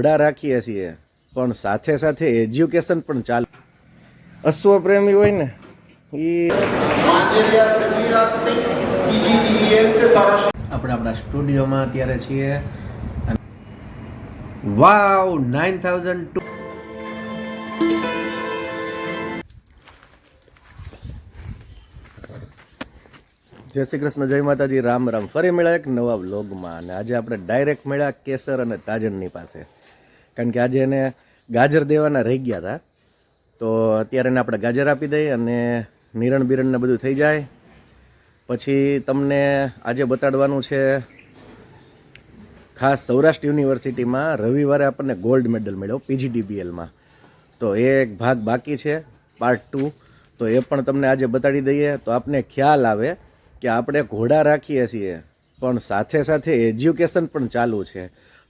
ઘોડા રાખીએ છીએ. પણ સાથે સાથે એજ્યુકેશન પણ ચાલે. અશ્વ પ્રેમી હોય ને એ આપણે આપણા સ્ટુડિયોમાં અત્યારે છીએ. વાવ નાઇન થાઉઝન્ડ ટુ જય શ્રી કૃષ્ણ જય માતાજી. રામ રામ. ફરી મળ્યા એક નવા વ્લોગમાં. અને આજે આપણે ડાયરેક્ટ મળ્યા કેસર અને તાજણની પાસે. કારણ કે આજે એને ગાજર દેવાના રહી ગયા હતા. તો અત્યારે એને આપણે ગાજર આપી દઈએ અને નિરણ બિરણને બધું થઈ જાય. પછી તમને આજે બતાડવાનું છે ખાસ સૌરાષ્ટ્ર યુનિવર્સિટીમાં રવિવારે આપણને ગોલ્ડ મેડલ મળ્યો પીજીડીબીએલમાં. તો એ એક ભાગ બાકી છે પાર્ટ ટુ તો એ પણ તમને આજે બતાડી દઈએ. તો આપને ખ્યાલ આવે કે આપણે ઘોડા રાખીએ છીએ, પણ સાથે સાથે એજ્યુકેશન પણ ચાલુ છે.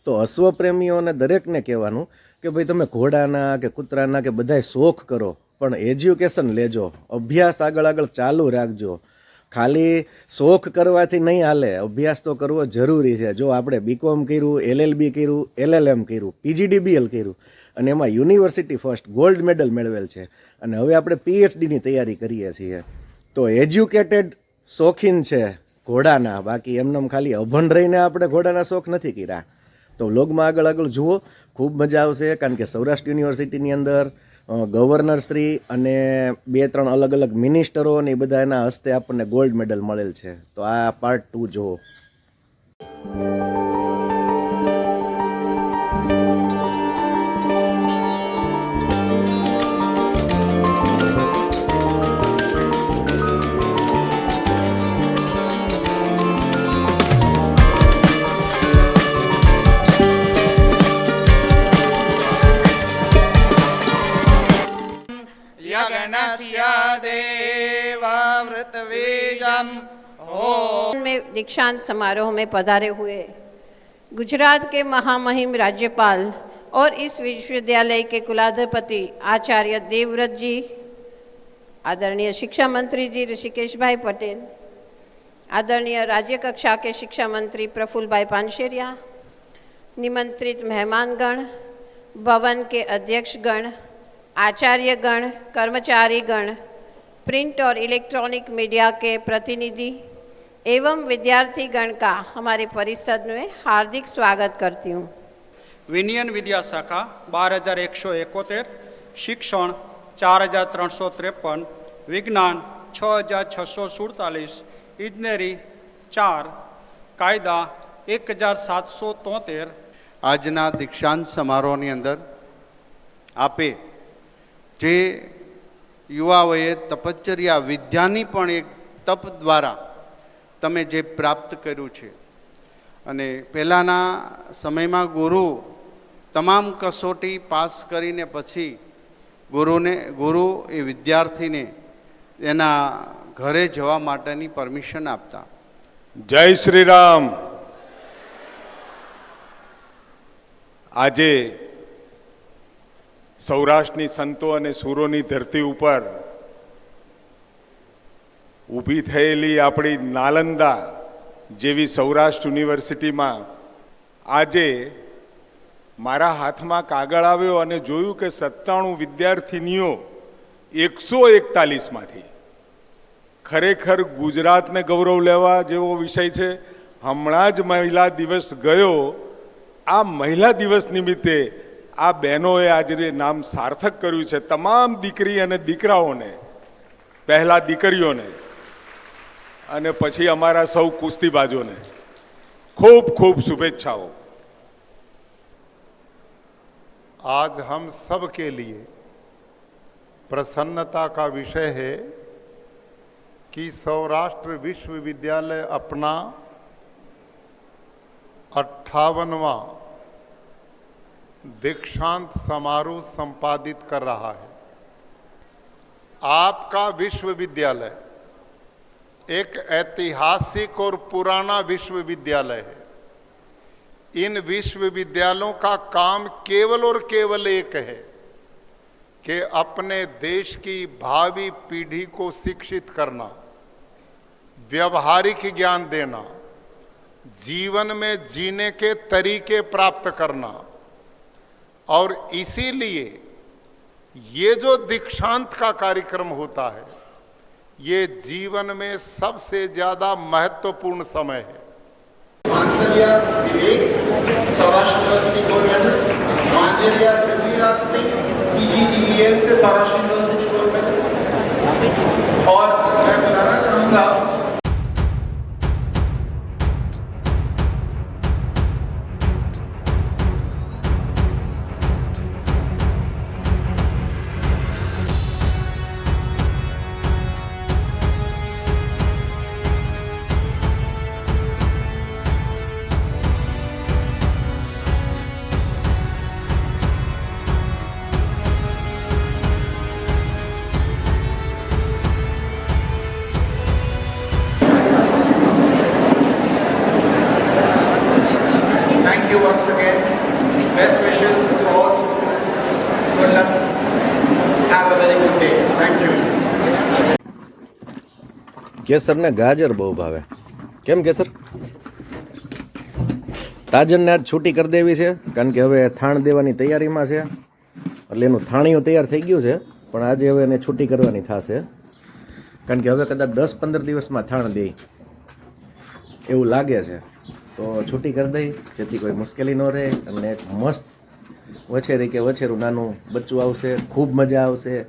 તો અશ્વપ્રેમીઓને દરેકને કહેવાનું કે ભાઈ તમે ઘોડાના કે કૂતરાના કે બધાય શોખ કરો, પણ એજ્યુકેશન લેજો, અભ્યાસ આગળ આગળ ચાલુ રાખજો. ખાલી શોખ કરવાથી નહીં હાલે, અભ્યાસ તો કરવો જરૂરી છે. જો આપણે બીકોમ કર્યું એલએલબી કર્યું એલએલએમ કર્યું પીજીડીબીએલ કર્યું, અને એમાં યુનિવર્સિટી ફર્સ્ટ, ગોલ્ડ મેડલ મેળવેલ છે, અને હવે આપણે પીએચડીની તૈયારી કરીએ છીએ. તો એજ્યુકેટેડ શોખીન છે ઘોડાના, બાકી એમનેમ ખાલી અભણ રહીને આપણે ઘોડાના શોખ નથી કર્યા. તો વ્લોગમાં આગળ આગળ જુઓ, ખૂબ મજા આવશે, કારણ કે સૌરાષ્ટ્ર યુનિવર્સિટીની અંદર ગવર્નરશ્રી અને બે ત્રણ અલગ અલગ મિનિસ્ટરો અને એ બધા એના હસ્તે આપણને ગોલ્ડ મેડલ મળેલ છે. તો આ પાર્ટ ટુ જુઓ. में दीक्षांत समारोह में पधारे हुए गुजरात के महामहिम राज्यपाल और इस विश्वविद्यालय के कुलाधिपति आचार्य देवव्रत जी आदरणीय शिक्षा मंत्री जी ऋषिकेश भाई पटेल आदरणीय राज्य कक्षा के शिक्षा मंत्री प्रफुल्ल भाई पानशेरिया निमंत्रित मेहमानगण भवन के अध्यक्षगण आचार्यगण कर्मचारीगण प्रिंट और इलेक्ट्रॉनिक मीडिया के प्रतिनिधि एवं विद्यार्थीगण का हमारे परिषद में हार्दिक स्वागत करती हूँ વિનયન વિદ્યા શાખા બાર હજાર એકસો એકોતેર શિક્ષણ ચાર હજાર ત્રણસો ત્રેપન વિજ્ઞાન છ હજાર છસો સુડતાલીસ ઇજનેરી ચાર કાયદા એક હજાર સાતસો તોતેર આજના દીક્ષાંત સમારોહની અંદર આપે જે યુવાઓએ તપશ્ચર્યા વિદ્યાની પણ એક તપ દ્વારા તમે જે પ્રાપ્ત કર્યું છે. અને પહેલાંના સમયમાં ગુરુ તમામ કસોટી પાસ કરીને પછી ગુરુને, ગુરુ એ વિદ્યાર્થીને એના ઘરે જવા માટેની પરમિશન આપતા. જય શ્રી રામ. આજે સૌરાષ્ટ્રની સંતો અને સુરોની ધરતી ઉપર ઊભી થયેલી આપણી નાલંદા જેવી સૌરાષ્ટ્ર યુનિવર્સિટીમાં આજે મારા હાથમાં કાગળ આવ્યો અને જોયું કે સત્તાણું વિદ્યાર્થીનીઓ એકસો એકતાલીસમાંથી ખરેખર ગુજરાતને ગૌરવ લેવા જેવો વિષય છે. હમણાં જ મહિલા દિવસ ગયો. આ મહિલા દિવસ નિમિત્તે આ બહેનોએ આજે નામ સાર્થક કર્યું છે તમામ દીકરી અને દીકરાઓને પહેલા દીકરીઓને અને પછી અમારા સૌ કુસ્તીબાજોને ખૂબ ખૂબ શુભેચ્છાઓ आज हम सब के लिए प्रसन्नता का विषय है कि सौराष्ट्र विश्वविद्यालय अपना अट्ठावनवा दीक्षांत समारोह संपादित कर रहा है। आपका विश्वविद्यालय एक ऐतिहासिक और पुराना विश्वविद्यालय है। इन विश्वविद्यालयों का काम केवल और केवल एक है कि अपने देश की भावी पीढ़ी को शिक्षित करना, व्यवहारिक ज्ञान देना, जीवन में जीने के तरीके प्राप्त करना और इसीलिए ये जो दीक्षांत का कार्यक्रम होता है, ये जीवन में सबसे ज़्यादा महत्वपूर्ण समय है। सौराष्ट्र यूनिवर्सिटी पृथ्वीराज सिंह से सौराष्ट्र કેસરને ગાજર બહુ ભાવે. કેમ કેસર? તાજનને આજ છૂટી કરી દેવી છે, કારણ કે હવે થાણ દેવાની તૈયારીમાં છે. એટલે એનું થાણીયું તૈયાર થઈ ગયું છે, પણ આજે હવે એને છૂટી કરવાની થશે. કારણ કે હવે કદાચ દસ પંદર દિવસમાં થાણ દે. એવું લાગે છે. તો છૂટી કરી દઈ, જેથી કોઈ મુશ્કેલી ન રહે, અને એક મસ્ત વછેરી કે વછેરું નાનું બચ્ચું આવશે, ખૂબ મજા આવશે.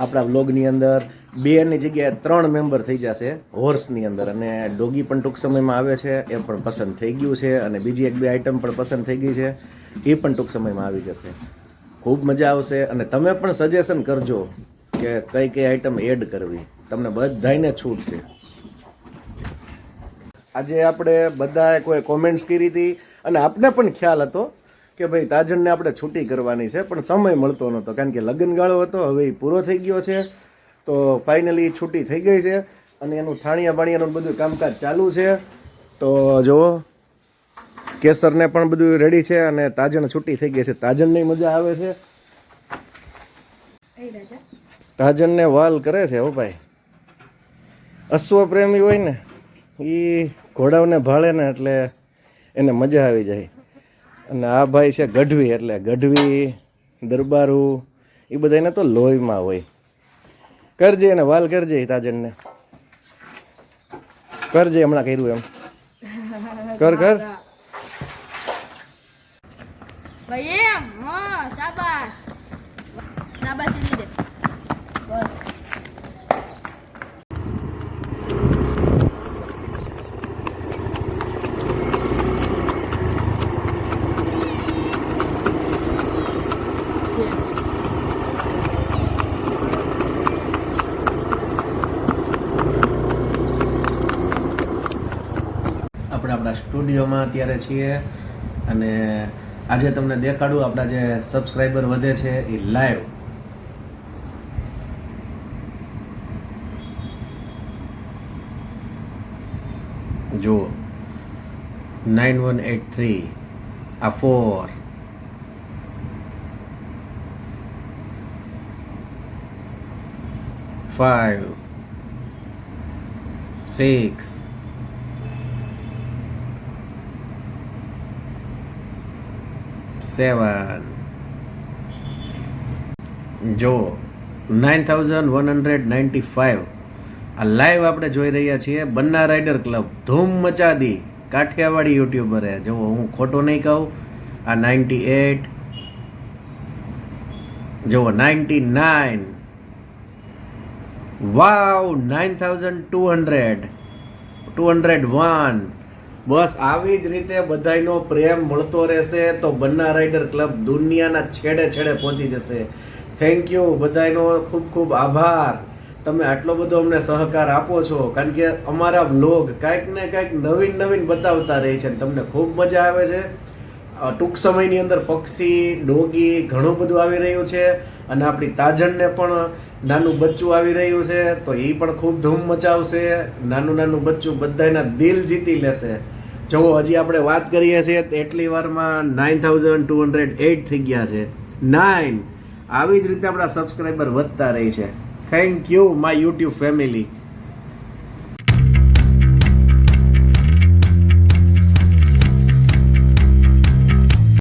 આપણા વ્લોગની અંદર બેની જગ્યાએ ત્રણ મેમ્બર થઈ જશે હોર્સની અંદર. અને ડોગી પણ ટૂંક સમયમાં આવે છે, એ પણ પસંદ થઈ ગયું છે અને બીજી એક બે આઈટમ પણ પસંદ થઈ ગઈ છે, એ પણ ટૂંક સમયમાં આવી જશે. ખૂબ મજા આવશે અને તમે પણ સજેશન કરજો કે કઈ કઈ આઈટમ એડ કરવી. તમને બધાને છૂટ છે. આજે આપણે બધાએ કોઈ કોમેન્ટ્સ કરી હતી અને આપને પણ ખ્યાલ હતો કે ભાઈ તાજણને આપણે છૂટી કરવાની છે, પણ સમય મળતો નહોતો. કારણ કે લગ્નગાળો હતો, હવે એ પૂરો થઈ ગયો છે. તો ફાઇનલી છૂટી થઈ ગઈ છે અને એનું થાણિયા બાણિયાનું બધું કામકાજ ચાલુ છે. તો જુઓ કેસરને પણ બધું રેડી છે અને તાજણ છૂટી થઈ ગઈ છે. તાજનની મજા આવે છે. તાજનને વાલ કરે છે હો ભાઈ. અશ્વ પ્રેમી હોય ને એ ઘોડાઓને ભાળે ને એટલે એને મજા આવી જાય. અને આ ભાઈ છે ગઢવી એટલે ગઢવી દરબારું એ બધાને તો લોહીમાં હોય. કરજે એને વાલ કરજે તાજનને કરજે હમણાં કર્યું એમ. કર કર. ભાઈ એમ હા શાબાશ. શાબાશી દીધે બસ આપણે આપણા સ્ટુડિયોમાં અત્યારે છીએ અને આજે તમને દેખાડું આપણા જે સબસ્ક્રાઈબર વધે છે એ લાઈવ જુઓ. નાઇન વન એટ થ્રી આ ફોર ફાઇવ સિક્સ સેવન જો nine thousand one hundred ninety five આ લાઈવ આપણે જોઈ રહ્યા છીએ બન્ના રાઇડર ક્લબ ધૂમ મચાદી, કાઠિયાવાડી યુટ્યુબરે જો, હું ખોટો નહીં કહું. આ નાઇન્ટી એટ જુઓ ninety nine wow nine thousand two hundred two hundred one બસ આવી જ રીતે બધાયનો પ્રેમ મળતો રહેશે તો બન્ના રાઇડર ક્લબ દુનિયાના છેડે છેડે પહોંચી જશે. થેન્ક યુ બધાયનો ખૂબ ખૂબ આભાર. તમે આટલો બધો અમને સહકાર આપો છો. કારણ કે અમારા બ્લોગ કાંઈક ને કાંઈક નવીન નવીન બતાવતા રહે છે તમને ખૂબ મજા આવે છે. ટૂંક સમયની અંદર પક્ષી, ડોગી, ઘણું બધું આવી રહ્યું છે અને આપણી તાજણને પણ નાનું બચ્ચું આવી રહ્યું છે. તો એ પણ ખૂબ ધૂમ મચાવશે. નાનું નાનું બચ્ચું બધાના દિલ જીતી લેશે. જુઓ હજી આપણે વાત કરીએ છીએ એટલી વારમાં nine thousand two hundred eight થઈ ગયા છે. નાઇન આવી જ રીતે આપણા સબસ્ક્રાઈબર વધતા રહી છે. Thank you my YouTube family